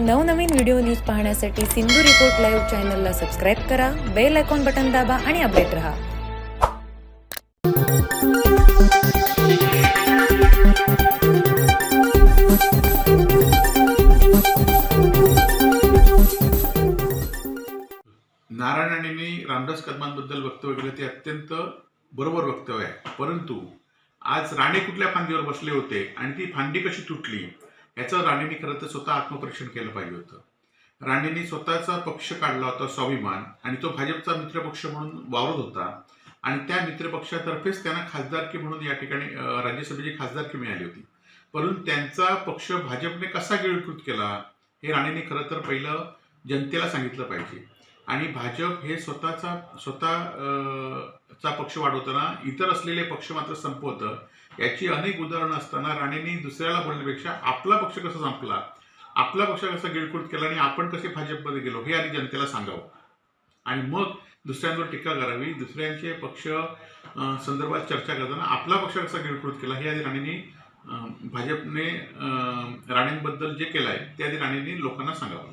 नवनवीन video news पाहण्यासाठी Sindhu report live चॅनलला सबस्क्राईब करा बेल आयकॉन बटन दाबा आणि अपडेट रहा. नारायण रामदास कदमांबद्दल वक्तव्य केलं ते अत्यंत बरोबर वक्तव्य आहे. परंतु आज राणे कुठल्या फांदीवर बसले होते आणि ती फांदी कशी तुटली? याचं राणेंनी खरं तर स्वतः आत्मपरीक्षण केलं पाहिजे होतं. राणेंनी स्वतःचा पक्ष काढला होता स्वाभिमान आणि तो भाजपचा मित्रपक्ष म्हणून वावरत होता. आणि त्या मित्रपक्षातर्फेच त्यांना खासदारकी म्हणून या ठिकाणी राज्यसभेची खासदारकी मिळाली होती. परंतु त्यांचा पक्ष भाजपने कसा गिळकृत केला हे राणेंनी खरं तर पहिलं जनतेला सांगितलं पाहिजे. आणि भाजप हे स्वतःचा स्वतः अं, चा पक्ष वाढवताना इतर असलेले पक्ष मात्र संपवतं. याची अनेक उदाहरणं असताना राणेंनी दुसऱ्याला बोलण्यापेक्षा आपला पक्ष कसा संपला? आपला पक्ष कसा गिळकृत केला आणि आपण कसे भाजपमध्ये गेलो हे आधी जनतेला सांगावं. आणि मग दुसऱ्यांवर टीका करावी दुसऱ्यांचे पक्ष संदर्भात चर्चा करताना आपला पक्ष कसा गिळकृत केला हे आधी राणेंनी भाजपने राणेंबद्दल जे केलं आहे ते आधी राणेंनी लोकांना सांगावं.